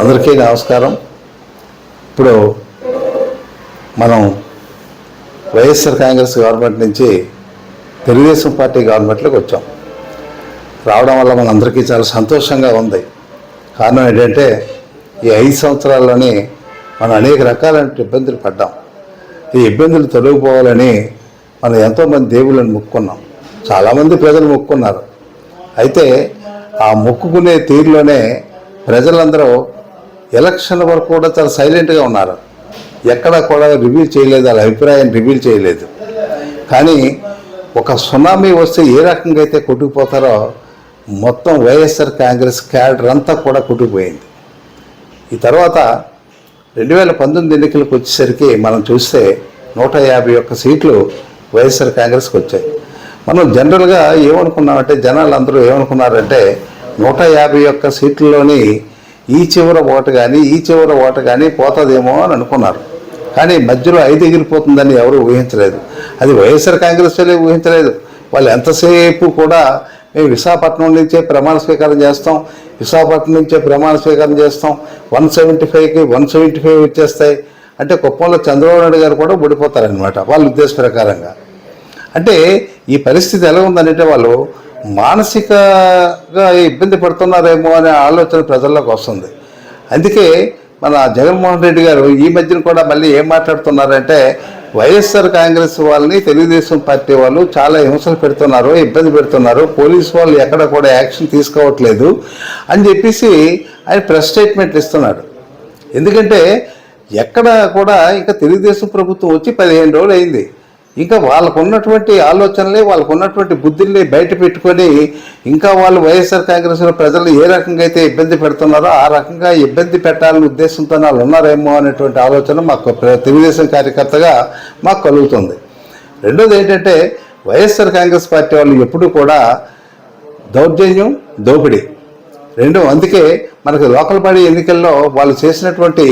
అందరికీ నమస్కారం. ఇప్పుడు మనం వైఎస్ఆర్ కాంగ్రెస్ గవర్నమెంట్ నుంచి తెలుగుదేశం పార్టీ గవర్నమెంట్లోకి వచ్చాం. రావడం వల్ల మనందరికీ చాలా సంతోషంగా ఉంది. కారణం ఏంటంటే ఈ ఐదు సంవత్సరాల్లోనే మనం అనేక రకాలైన ఇబ్బందులు పడ్డాం. ఈ ఇబ్బందులు తొలగిపోవాలని మనం ఎంతోమంది దేవుళ్ళని మొక్కుకున్నాం. చాలామంది ప్రజలు మొక్కుకున్నారు. అయితే ఆ మొక్కుకునే తీరులోనే ప్రజలందరూ ఎలక్షన్ వరకు కూడా చాలా సైలెంట్గా ఉన్నారు. ఎక్కడ కూడా రివీల్ చేయలేదు వాళ్ళ అభిప్రాయం రివీల్ చేయలేదు. కానీ ఒక సునామీ వస్తే ఏ రకంగా అయితే కొట్టుకుపోతారో మొత్తం వైఎస్ఆర్ కాంగ్రెస్ క్యాడర్ అంతా కూడా కొట్టుకుపోయింది. ఈ తర్వాత రెండు వేల పంతొమ్మిది ఎన్నికలకు వచ్చేసరికి మనం చూస్తే నూట యాభై ఒక్క సీట్లు వైఎస్ఆర్ కాంగ్రెస్కి వచ్చాయి. మనం జనరల్గా ఏమనుకున్నామంటే జనాలు అందరూ ఏమనుకున్నారంటే నూట యాభై ఒక్క సీట్లలోని ఈ చివర ఓట కానీ ఈ చివర ఓట కానీ పోతుందేమో అని అనుకున్నారు. కానీ మధ్యలో ఐదు ఎగిరిపోతుందని ఎవరు ఊహించలేదు. అది వైఎస్ఆర్ కాంగ్రెస్ వాళ్ళే ఊహించలేదు. వాళ్ళు ఎంతసేపు కూడా మేము విశాఖపట్నం నుంచే ప్రమాణ స్వీకారం చేస్తాం విశాఖపట్నం నుంచే ప్రమాణ స్వీకారం చేస్తాం వన్ సెవెంటీ ఫైవ్కి వన్ సెవెంటీ ఫైవ్ వచ్చేస్తాయి. అంటే కుప్పంలో చంద్రబాబు నాయుడు గారు కూడా ఓడిపోతారనమాట వాళ్ళ ఉద్దేశ ప్రకారంగా. అంటే ఈ పరిస్థితి ఎలా ఉందంటే వాళ్ళు మానసికగా ఇబ్బంది పడుతున్నారేమో అనే ఆలోచన ప్రజల్లోకి వస్తుంది. అందుకే మన జగన్మోహన్ రెడ్డి గారు ఈ మధ్యన కూడా మళ్ళీ ఏం మాట్లాడుతున్నారంటే వైఎస్ఆర్ కాంగ్రెస్ వాళ్ళని తెలుగుదేశం పార్టీ వాళ్ళు చాలా హింసలు పెడుతున్నారు ఇబ్బంది పెడుతున్నారు పోలీసు వాళ్ళు ఎక్కడ కూడా యాక్షన్ తీసుకోవట్లేదు అని చెప్పేసి ఆయన ప్రెస్ స్టేట్మెంట్లు ఇస్తున్నాడు. ఎందుకంటే ఎక్కడ కూడా ఇంకా తెలుగుదేశం ప్రభుత్వం వచ్చి పదిహేను రోజులు అయింది. ఇంకా వాళ్ళకు ఉన్నటువంటి ఆలోచనలే వాళ్ళకు ఉన్నటువంటి బుద్ధుల్ని బయట పెట్టుకొని ఇంకా వాళ్ళు వైఎస్ఆర్ కాంగ్రెస్లో ప్రజలు ఏ రకంగా అయితే ఇబ్బంది పెడుతున్నారో ఆ రకంగా ఇబ్బంది పెట్టాలనే ఉద్దేశంతో వాళ్ళు ఉన్నారేమో అనేటువంటి ఆలోచన మాకు ప్ర- తెలుగుదేశం కార్యకర్తగా మాకు కలుగుతుంది. రెండోది ఏంటంటే వైఎస్ఆర్ కాంగ్రెస్ పార్టీ వాళ్ళు ఎప్పుడూ కూడా దౌర్జన్యం దోపిడీ. రెండు అందుకే మనకు లోకల్ బాడీ ఎన్నికల్లో వాళ్ళు చేసినటువంటి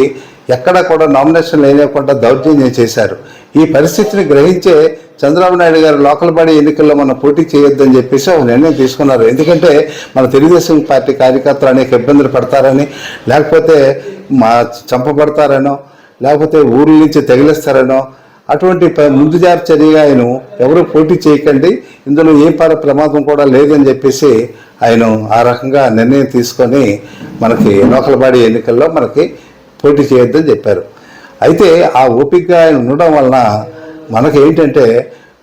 ఎక్కడా కూడా నామినేషన్ లేకుండా దౌర్జన్యం చేశారు. ఈ పరిస్థితిని గ్రహించే చంద్రబాబు నాయుడు గారు లోకల్ బాడీ ఎన్నికల్లో మనం పోటీ చేయొద్దని చెప్పేసి ఒక నిర్ణయం తీసుకున్నారు. ఎందుకంటే మన తెలుగుదేశం పార్టీ కార్యకర్తలు అనేక ఇబ్బందులు పడతారని లేకపోతే మా చంపబడతారనో లేకపోతే ఊర్ల నుంచి తగిలిస్తారనో అటువంటి ముందు జాగ్రత్త చర్యగా ఆయన ఎవరు పోటీ చేయకండి ఇందులో ఏ పర ప్రమాదం కూడా లేదని చెప్పేసి ఆయన ఆ రకంగా నిర్ణయం తీసుకొని మనకి లోకల్ బాడీ ఎన్నికల్లో మనకి పోటీ చేయొద్దని చెప్పారు. అయితే ఆ ఓపికగా ఆయన ఉండడం వలన మనకి ఏంటంటే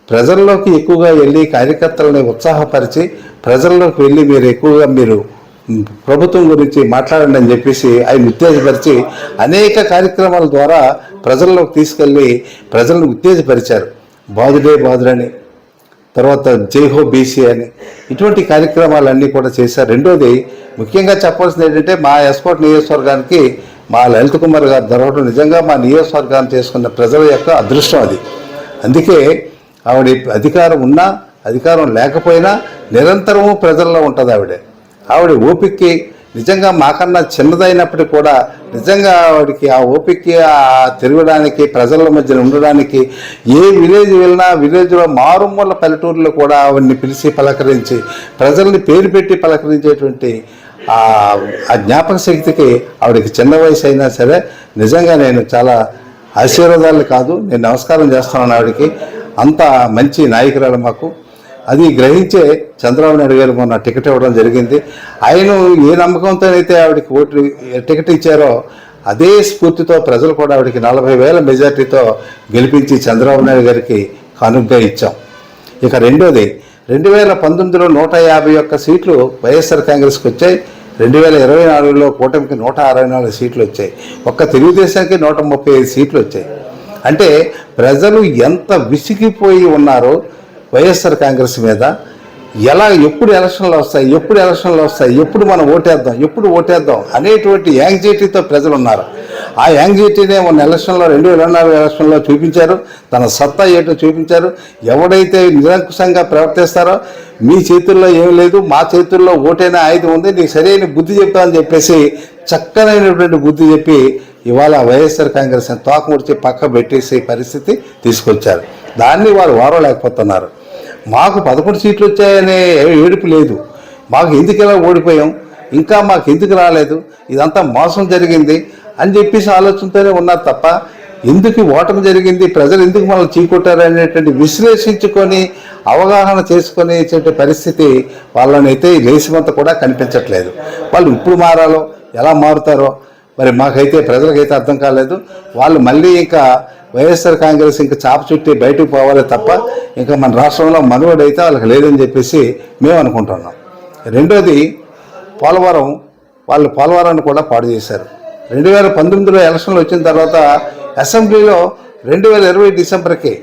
ప్రజల్లోకి ఎక్కువగా వెళ్ళి కార్యకర్తలని ఉత్సాహపరిచి ప్రజల్లోకి వెళ్ళి మీరు ఎక్కువగా మీరు ప్రభుత్వం గురించి మాట్లాడండి అని చెప్పేసి ఆయన ఉత్తేజపరిచి అనేక కార్యక్రమాల ద్వారా ప్రజల్లోకి తీసుకెళ్ళి ప్రజలను ఉత్తేజపరిచారు. బాదుడే బాధుడని తర్వాత జైహో బీసీ అని ఇటువంటి కార్యక్రమాలన్నీ కూడా చేశారు. రెండోది ముఖ్యంగా చెప్పాల్సింది ఏంటంటే మా ఎస్పోర్ట్ నియోజకవర్గానికి మా లలిత్ కుమార్ గారు దొరకడం నిజంగా మా నియోజకవర్గాన్ని చేసుకున్న ప్రజల యొక్క అదృష్టం అది. అందుకే ఆవిడ అధికారం ఉన్నా అధికారం లేకపోయినా నిరంతరము ప్రజల్లో ఉంటుంది ఆవిడ. ఆవిడ ఓపికకి నిజంగా మాకన్నా చిన్నదైనప్పటికీ కూడా నిజంగా ఆవిడకి ఆ ఓపికకి ఆ తిరగడానికి ప్రజల మధ్యన ఉండడానికి ఏ విలేజ్ వెళ్ళినా విలేజ్లో మారుమూల పల్లెటూరులో కూడా ఆవిడ్ని పిలిచి పలకరించి ప్రజల్ని పేరు పెట్టి పలకరించేటువంటి ఆ జ్ఞాపక శక్తికి ఆవిడకి చిన్న వయసు అయినా సరే నిజంగా నేను చాలా ఆశీర్వాదాలు కాదు నేను నమస్కారం చేస్తున్నాను ఆవిడకి. అంత మంచి నాయకురాలు మాకు. అది గ్రహించే చంద్రబాబు నాయుడు గారు మొన్న టికెట్ ఇవ్వడం జరిగింది. ఆయన ఏ నమ్మకంతో అయితే ఆవిడకి ఓటు టికెట్ ఇచ్చారో అదే స్ఫూర్తితో ప్రజలు కూడా ఆవిడకి నలభై వేల మెజార్టీతో గెలిపించి చంద్రబాబు నాయుడు గారికి కానుకగా ఇచ్చాం. ఇక రెండోది రెండు వేల పంతొమ్మిదిలో నూట యాభై ఒక్క సీట్లు వైఎస్ఆర్ కాంగ్రెస్కి వచ్చాయి. రెండు వేల ఇరవై నాలుగులో కూటమికి నూట అరవై నాలుగు సీట్లు వచ్చాయి. ఒక్క తెలుగుదేశానికి నూట ముప్పై ఐదు సీట్లు వచ్చాయి. అంటే ప్రజలు ఎంత విసిగిపోయి ఉన్నారో వైఎస్ఆర్ కాంగ్రెస్ మీద. ఎలా ఎప్పుడు ఎలక్షన్లు వస్తాయి ఎప్పుడు ఎలక్షన్లు వస్తాయి ఎప్పుడు మనం ఓటేద్దాం ఎప్పుడు ఓటేద్దాం అనేటువంటి యాంగ్జైటీతో ప్రజలు ఉన్నారు ఆ యాంగ్జైటీనే మొన్న ఎలక్షన్లో రెండు వేల నాలుగు ఎలక్షన్లో చూపించారు. తన సత్తా ఏటో చూపించారు. ఎవడైతే నిరంకుశంగా ప్రవర్తిస్తారో మీ చేతుల్లో ఏం లేదు మా చేతుల్లో ఓటైన ఆయుధం ఉంది. నీకు సరైన బుద్ధి చెప్తామని చెప్పేసి చక్కనైనటువంటి బుద్ధి చెప్పి ఇవాళ వైఎస్ఆర్ కాంగ్రెస్ తోక ముడిచి పక్క పెట్టేసే పరిస్థితి తీసుకొచ్చారు. దాన్ని వారు వారలేకపోతున్నారు. మాకు పదకొండు సీట్లు వచ్చాయనే ఏడుపు లేదు. మాకు ఎందుకు ఇలా ఓడిపోయాం? ఇంకా మాకు ఎందుకు రాలేదు? ఇదంతా మోసం జరిగింది. అని చెప్పేసి ఆలోచనతోనే ఉన్నారు తప్ప ఎందుకు ఓటమి జరిగింది? ప్రజలు ఎందుకు మనల్ని చీకొట్టారు అనేటువంటి విశ్లేషించుకొని అవగాహన చేసుకొని పరిస్థితి వాళ్ళనైతే ఈ లేసిమంత కూడా కనిపించట్లేదు. వాళ్ళు ఇప్పుడు మారాలో ఎలా మారుతారో మరి మాకైతే ప్రజలకైతే అర్థం కాలేదు. వాళ్ళు మళ్ళీ ఇంకా వైఎస్ఆర్ కాంగ్రెస్ ఇంకా చాప చుట్టి బయటకు పోవాలి తప్ప ఇంకా మన రాష్ట్రంలో మనుగడ అయితే వాళ్ళకి లేదని చెప్పేసి మేము అనుకుంటున్నాం. రెండోది పోలవరం వాళ్ళు పోలవరాన్ని కూడా పాడు చేశారు. రెండు వేల పంతొమ్మిదిలో ఎలక్షన్లు వచ్చిన తర్వాత అసెంబ్లీలో రెండు వేల ఇరవై డిసెంబర్కి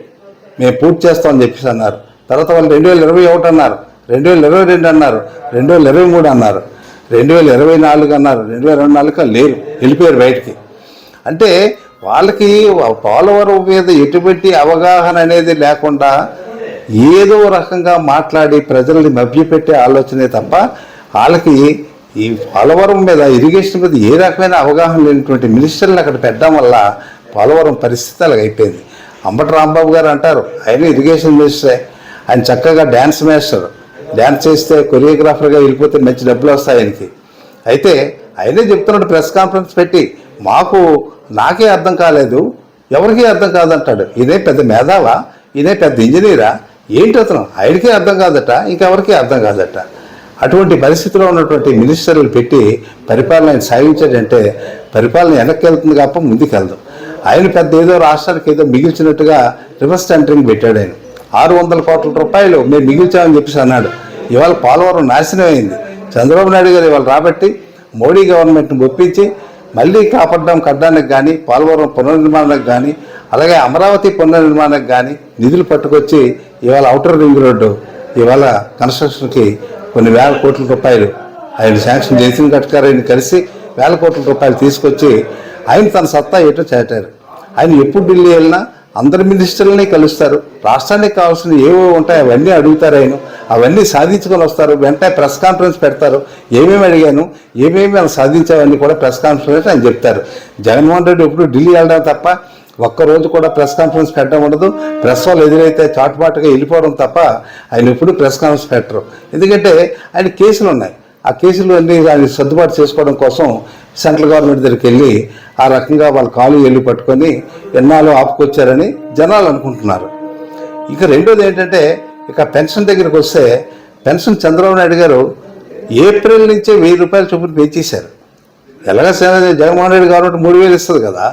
మేము పూర్తి చేస్తామని చెప్పేసి అన్నారు. తర్వాత వాళ్ళు రెండు వేల ఇరవై ఒకటి అన్నారు రెండు వేల ఇరవై రెండు అన్నారు రెండు వేల ఇరవై మూడు అన్నారు రెండు వేల ఇరవై నాలుగు అన్నారు రెండు వేల ఇరవై నాలుగు లేరు వెళ్ళిపోయారు బయటికి. అంటే వాళ్ళకి పోలవరం మీద ఎటువంటి అవగాహన అనేది లేకుండా ఏదో రకంగా మాట్లాడి ప్రజల్ని మభ్యపెట్టే ఆలోచనే తప్ప వాళ్ళకి ఈ పోలవరం మీద ఇరిగేషన్ మీద ఏ రకమైన అవగాహన లేనటువంటి మినిస్టర్లు అక్కడ పెట్టడం వల్ల పోలవరం పరిస్థితి అలాగ అయిపోయింది అంబటి రాంబాబు గారు అంటారు ఆయన ఇరిగేషన్ మినిస్టరే ఆయన చక్కగా డ్యాన్స్ మాస్టర్ డ్యాన్స్ చేస్తే కొరియోగ్రాఫర్గా వెళ్ళిపోతే మంచి డబ్బులు వస్తాయి ఆయనకి. అయితే ఆయనే చెప్తున్నాడు ప్రెస్ కాన్ఫరెన్స్ పెట్టి మాకు నాకే అర్థం కాలేదు. ఎవరికీ అర్థం కాదంటాడు. ఇదే పెద్ద మేధావా? ఇదే పెద్ద ఇంజనీరా ఏంటి అతను? ఆయనకే అర్థం కాదట ఇంకెవరికీ అర్థం కాదట. అటువంటి పరిస్థితిలో ఉన్నటువంటి మినిస్టర్లు పెట్టి పరిపాలన ఆయన సాగించాడంటే పరిపాలన వెనక్కి వెళ్తుంది కాక ముందుకు వెళ్దాం ఆయన పెద్ద ఏదో రాష్ట్రానికి ఏదో మిగిల్చినట్టుగా రివర్స్ టెండరింగ్ పెట్టాడు ఆయన. ఆరు వందల కోట్ల రూపాయలు మేము మిగిల్చామని చెప్పేసి అన్నాడు. ఇవాళ పోలవరం నాశనం అయింది. చంద్రబాబు నాయుడు గారు ఇవాళ రాబట్టి మోడీ గవర్నమెంట్ని ఒప్పించి మళ్ళీ కాపాడడం కట్టడానికి కానీ పోలవరం పునర్నిర్మాణానికి కానీ అలాగే అమరావతి పునర్నిర్మాణానికి కానీ నిధులు పట్టుకొచ్చి ఇవాళ అవుటర్ రింగ్ రోడ్డు ఇవాళ కన్స్ట్రక్షన్కి కొన్ని వేల కోట్ల రూపాయలు ఆయన శాంక్షన్ కట్టగారు ఆయన కలిసి వేల కోట్ల రూపాయలు తీసుకొచ్చి ఆయన తన సత్తా ఏటో చేటారు. ఆయన ఎప్పుడు ఢిల్లీ వెళ్ళినా అందరి మినిస్టర్లని కలుస్తారు. రాష్ట్రానికి కావాల్సిన ఏవో ఉంటాయి అవన్నీ అడుగుతారు ఆయన. అవన్నీ సాధించుకొని వస్తారు. వెంటనే ప్రెస్ కాన్ఫరెన్స్ పెడతారు. ఏమేమి అడిగాను ఏమేమి మనం సాధించావన్నీ కూడా ప్రెస్ కాన్ఫరెన్స్ ఆయన చెప్తారు. జగన్మోహన్ రెడ్డి ఎప్పుడు ఢిల్లీ వెళ్ళడం తప్ప ఒక్కరోజు కూడా ప్రెస్ కాన్ఫరెన్స్ పెట్టడం ఉండదు. ప్రెస్ వాళ్ళు ఎదురైతే చాటుమాటుగా వెళ్ళిపోవడం తప్ప ఆయన ఎప్పుడు ప్రెస్ కాన్ఫరెన్స్ పెట్టరు. ఎందుకంటే ఆయన కేసులు ఉన్నాయి. ఆ కేసులు అన్ని ఆయన సర్దుబాటు చేసుకోవడం కోసం సెంట్రల్ గవర్నమెంట్ దగ్గరికి వెళ్ళి ఆ రకంగా వాళ్ళ కాలు వెళ్ళి పట్టుకొని ఎన్నాళ్ళు ఆపుకొచ్చారని జనాలు అనుకుంటున్నారు. ఇక రెండోది ఏంటంటే ఇక పెన్షన్ దగ్గరికి వస్తే పెన్షన్ చంద్రబాబు నాయుడు గారు ఏప్రిల్ నుంచే వెయ్యి రూపాయల చొప్పున పెంచేశారు ఎలాగ జగన్మోహన్ రెడ్డి గవర్నమెంట్ మూడు వేలు ఇస్తుంది కదా.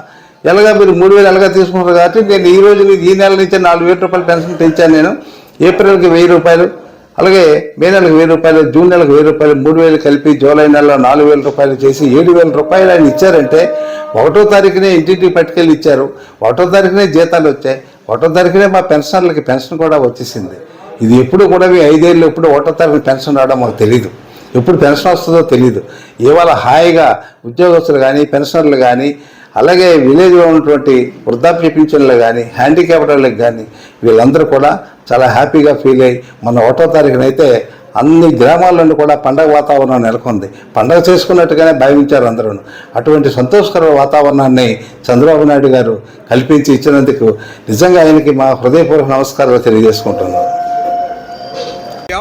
ఎలాగా మీరు మూడు వేలు ఎలాగా తీసుకుంటారు కాబట్టి నేను ఈ రోజు ఈ నెల నుంచే నాలుగు వేల రూపాయలు పెన్షన్ పెంచాను నేను. ఏప్రిల్కి వెయ్యి రూపాయలు. అలాగే మే నెలకు వెయ్యి రూపాయలు జూన్ నెలకు వెయ్యి రూపాయలు మూడు వేలు కలిపి జూలై నెలలో నాలుగు వేల రూపాయలు చేసి ఏడు వేల రూపాయలు ఆయన ఇచ్చారంటే ఒకటో తారీఖునే ఇంటింటికి పట్టుకెళ్ళి ఇచ్చారు. ఒకటో తారీఖునే జీతాలు వచ్చాయి. ఒకటో తారీఖునే మా పెన్షనర్లకి పెన్షన్ కూడా వచ్చేసింది. ఇది ఎప్పుడు కూడా మీ ఐదేళ్ళు ఎప్పుడు ఒకటో తారీఖు పెన్షన్ రావడం మాకు తెలియదు ఎప్పుడు పెన్షన్ వస్తుందో తెలియదు ఇవాళ హాయిగా ఉద్యోగస్తులు కానీ పెన్షనర్లు కానీ అలాగే విలేజ్లో ఉన్నటువంటి వృద్ధాప్య పింఛన్లు కానీ హ్యాండిక్యాప్డ్ వాళ్ళకి కానీ వీళ్ళందరూ కూడా చాలా హ్యాపీగా ఫీల్ అయ్యి మన ఒకటో తారీఖునైతే అన్ని గ్రామాల్లోనూ కూడా పండగ వాతావరణం నెలకొంది. పండగ చేసుకున్నట్టుగానే భావించారు అందరూ అటువంటి సంతోషకర వాతావరణాన్ని చంద్రబాబు నాయుడు గారు కల్పించి ఇచ్చినందుకు నిజంగా ఆయనకి మా హృదయపూర్వక నమస్కారాలు తెలియజేసుకుంటున్నాను.